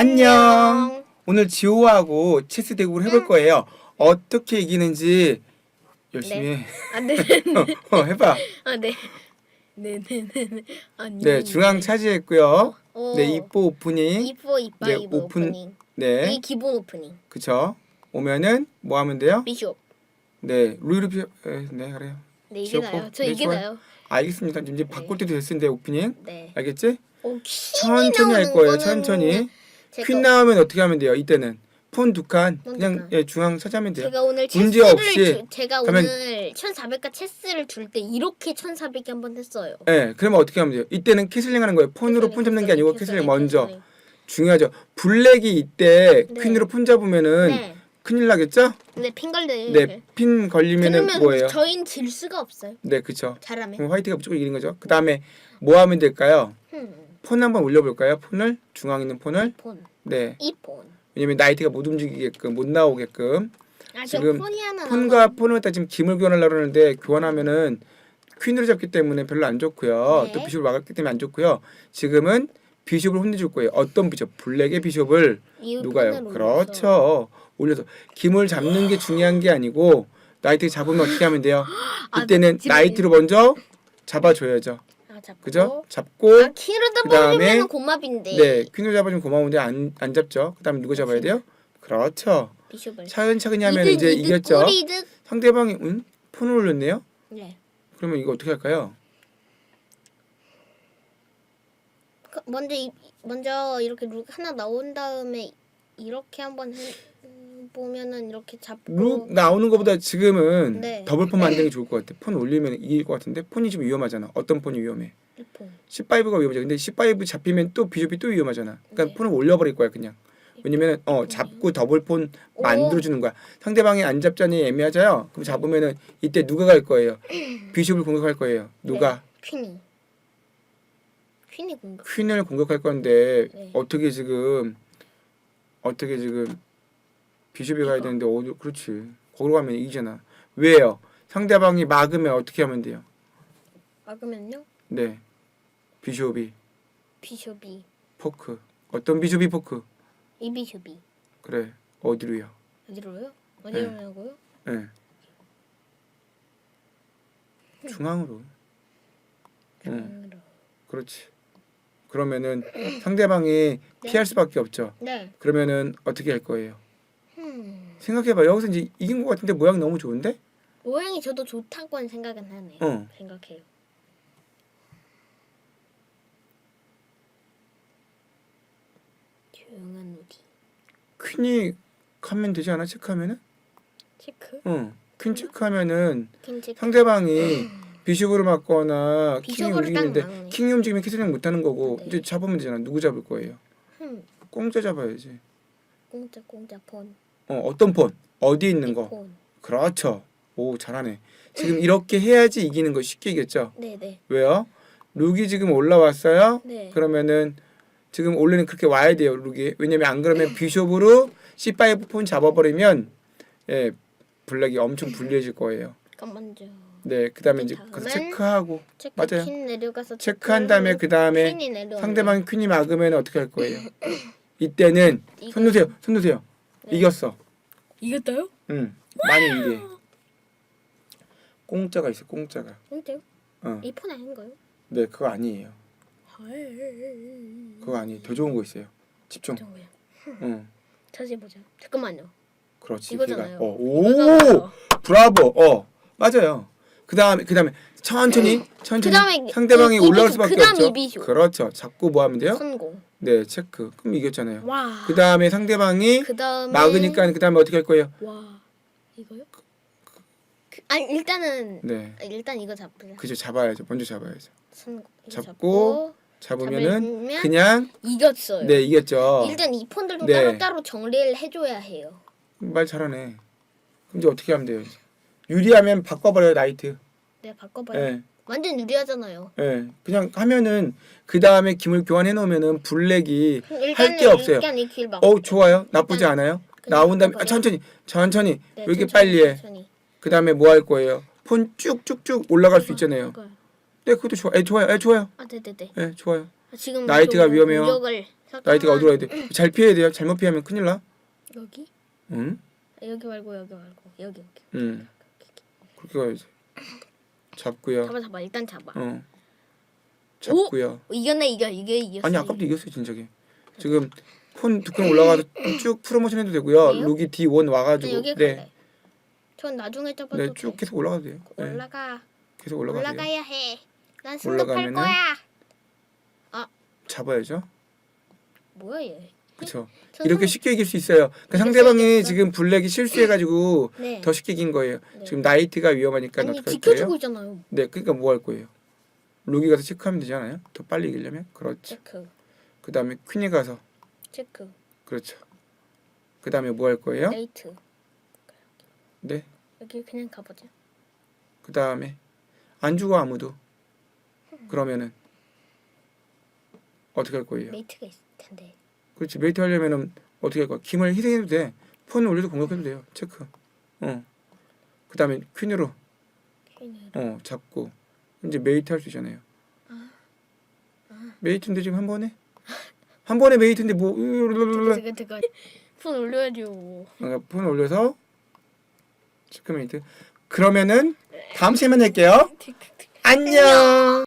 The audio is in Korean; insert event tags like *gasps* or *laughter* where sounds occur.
안녕. 오늘 지호하고 체스 대국을 해볼 거예요. 어떻게 이기는지 열심히 해. *laughs* 아, 네. 어, 해봐. 아, 네. 네, 네, 네. 네. 아니. 네, 중앙 차지했고요. 오. 네, 이뽀 오프닝. 이포 이빠 네, 이브 오픈. 오프닝. 네, 이 기본 오프닝. 그쵸. 오면은 뭐 하면 돼요? 비숍. 네, 루이루피. 네, 그래요. 네, 지옥 이게 나요. 거? 저 네, 이게 좋아요. 나요. 알겠습니다. 이제 바꿀 때도 됐는데 오프닝. 네. 알겠지? 오, 천천히 할 나오는 거예요. 거는 천천히. 제가, 퀸 나오면 어떻게 하면 돼요? 이때는 폰 두 칸폰 그냥 칸. 예, 중앙 차지하면 돼요. 제가 오늘 문제 체스를 없이 주, 제가 가면- 오늘 1400과 체스를 줄 때 이렇게 1400이 한번 했어요. 예, 그러면 어떻게 하면 돼요? 이때는 캐슬링 하는 거예요. 폰으로 폰 잡는 게 아니고 캐슬링 먼저. 중요하죠. 블랙이 이때 네. 퀸으로 폰 잡으면은 네. 큰일 나겠죠? 네, 핑걸드. 네, 핀 걸리면은 그러면 뭐예요? 저희는 질 수가 없어요. 네, 그쵸. 잘하면. 그럼 화이트가 무조건 이기는 거죠. 그 다음에 뭐 하면 될까요? 음, 폰 한번 올려볼까요? 폰을 중앙에 있는 폰을. 폰. 네, 이 폰. 왜냐면 나이트가 못 움직이게끔 못 나오게끔 아, 지금 저 폰이 하나 폰과 남았- 폰을 갖다 지금 김을 교환하려고 하는데 교환하면은 퀸으로 잡기 때문에 별로 안 좋고요. 네. 또 비숍을 막았기 때문에 안 좋고요. 지금은 비숍을 혼내줄 거예요. 어떤 비숍? 블랙의 비숍을 이 누가요? 폰을 올려서. 그렇죠. 올려서 김을 잡는 게 중요한 게 아니고 나이트 잡으면 어떻게 하면 돼요? *gasps* 아, 이때는 지금- 나이트로 먼저 잡아줘야죠. 아, 잡고. 그죠? 잡고 아, 그다음에- 버리면 고맙인데. 네 퀸으로 잡아주면 고마운데 안, 안 잡죠. 그 다음에 누구 잡아야 돼요? 그렇죠. 비숍을. 차근차근히 하면 이득, 이제 이득, 이겼죠. 꿀 이득. 상대방이 응? 폰을 올렸네요. 네. 그러면 이거 어떻게 할까요? 그, 먼저 이, 먼저 이렇게 룩 하나 나온 다음에 이렇게 한번 해 음, 보면은 이렇게 잡고 룩 나오는 것보다 지금은 네. 더블 폰 만드는 게 *laughs* 좋을 것 같아. 폰 올리면 이길 것 같은데 폰이 좀 위험하잖아. 어떤 폰이 위험해? 이폰. 15가 위험하죠. 근데 15 잡히면 또 비숍이 또 위험하잖아. 그러니까 네. 폰을 올려버릴 거야 그냥. 왜냐면은 어 잡고 더블 폰 오. 만들어 주는 거야. 상대방이 안 잡자니 애매하잖아요. 그럼 잡으면은 이때 누가 갈 거예요? *clears throat* 비숍을 공격할 거예요. 누가? 퀸이. 퀸이 공격. 퀸을 공격할 건데 네. 어떻게 지금 어떻게 지금 비숍이 가야 이거. 되는데 어디 그렇지. 거기로 가면 이기잖아. 왜요? 상대방이 막으면 어떻게 하면 돼요? 막으면요. 네. 비숍이 비숍이 포크. 어떤 비숍이 포크? 이 비숍이 그래. 어디로요? 어디로요? 어디로 가고요? 예 중앙으로. 응 중앙으로. 그렇지. 그러면은 상대방이 피할 수밖에 없죠? 네. 그러면은 어떻게 할 거예요? 음. 생각해봐 여기서 이제 이긴 것 같은데 모양이 너무 좋은데 모양이 저도 좋다고는 생각은 하네요. 어. 생각해요. 조용한 우리. 퀸이 가면 되지 않아 체크하면은 체크. 응. 퀸 체크하면은 퀸 상대방이 *laughs* 비숍으로 맞거나 킹이 비숍으로 딱 움직이는데 막네. 킹이 움직이면 캐슬링 못하는 거고 네. 이제 잡으면 되잖아 누구 잡을 거예요 흠. 공짜 잡아야지 공짜 공짜 폰. 어 어떤 폰 어디 있는 거 폰. 그렇죠 오 잘하네 지금 이렇게 해야지 이기는 거 쉽게 이겼죠 네네. 왜요 룩이 지금 올라왔어요 네. 그러면은 지금 원래는 그렇게 와야 돼요 룩이 왜냐면 안 그러면 비숍으로 C5 폰 잡아버리면 예 블랙이 엄청 불리해질 거예요 먼저 네, 그 다음에 이제 다음엔 가서 체크하고 체크 맞아요. 퀸 내려가서 체크한 다음에 그 다음에 퀸이 내려. 상대방이 퀸이 막으면 어떻게 할 거예요? *clears throat* 이때는 손 놓으세요, 손 놓으세요. 네. 이겼어. 이겼어요? 응, 많이 이래. 공짜가 있어, 공짜가. 진짜요? 어, 이 폰 아닌가요? 네, 그거 아니에요. 그거 아니, 더 좋은 거 있어요. 집중. 정우야. 응, 다시 보자. 잠깐만요. 그렇지. 이거잖아요. 걔가. 어, 오, 이거잖아요. 브라보. 어, 맞아요. 그 다음에 그 다음에 천천히 천천히 그다음에 상대방이 이- 올라올 수밖에 그다음 없죠. 이비쇼. 그렇죠. 잡고 뭐 하면 돼요? 성공. 네, 체크. 그럼 이겼잖아요. 와. 그 다음에 상대방이 그다음에 막으니까 그 다음에 어떻게 할 거예요? 와. 이거요? 그, 아니 일단은 네, 일단 이거 잡자. 그죠 잡아야죠. 먼저 잡아야죠. 성공. 이거 잡고 잡고 잡으면은 잡으면 그냥 이겼어요. 네 이겼죠. 일단 이 폰들도 네. 따로따로 정리를 해줘야 해요. 말 잘하네. 그럼 이제 어떻게 하면 돼요? 유리하면 바꿔버려요 나이트. 네 바꿔봐요. 예, 완전 유리하잖아요. 예. 그냥 하면은 그 다음에 김을 교환해 놓으면은 블랙이 할 게 없어요. 일단 이길 막. 어 좋아요. 나쁘지 일단 않아요. 그냥 나온 다음에 아. 천천히 천천히 네, 왜 이렇게 천천히, 빨리 해? 천천히. 그 다음에 뭐 할 거예요? 폰 쭉쭉쭉 올라갈 수 있잖아요. 이거요. 네 그것도 좋아. 예 좋아요. 예 좋아요. 아 네네네. 예 좋아요. 아, 지금 나이트가 좀 위험해요. 나이트가 어디로 가야 돼? 잘 피해야 돼요. 잘못 피하면 큰일 나. 여기? 응? 아, 여기 말고 여기 말고 여기 여기. 응. 그렇게 가야지. 잡고요. 잡아 잡아 일단 잡아. 어. 잡고요. 어, 이겼네 이겨 이게 이겼어. 아니 아까부터 이겼어요 진작에. 지금 폰 두칸 올라가서 쭉 프로모션 해도 되고요. 왜요? 룩이 D1 나 와가지고 여기 네, 갈래. 전 나중에 잡아도 네, 돼. 쭉 계속 올라가도 돼요. 네, 올라가. 계속 올라가세요. 올라가야 해. 난 승급할 올라가면은? 거야. 잡아야죠. 뭐야 얘? 그렇죠. 저 이렇게 상- 쉽게 이길 수 있어요. 그러니까 상대방이. 지금 블랙이 실수해가지고 *laughs* 네. 더 쉽게 이긴 거예요. 네. 지금 나이트가 위험하니까 아니 어떻게 할 지켜주고 거예요? 있잖아요. 네, 그러니까 뭐 할 거예요? 룩이 가서 체크하면 되잖아요. 더 빨리 이기려면 그렇죠. 체크 그 다음에 퀸이 가서 체크 그렇죠. 그 다음에 뭐 할 거예요? 레이트 네. 여기 그냥 가보자. 그 다음에 안 죽어 아무도. 그러면은 어떻게 할 거예요? 메이트가 있을 텐데. 그렇지 메이트 하려면은 어떻게 할 거야? 김을 희생해도 돼. 폰을 올려도 공격해도 돼요. 체크. 어. 그 다음에 퀸으로 퀸을. 어 잡고 이제 메이트 할 수 있잖아요. 메이트인데 지금 한 번에 한 번에 메이트인데 뭐 그거 그거 폰 올려줘. 어, 폰 올려서 체크 메이트. 그러면은 다음 시간에 할게요. 안녕.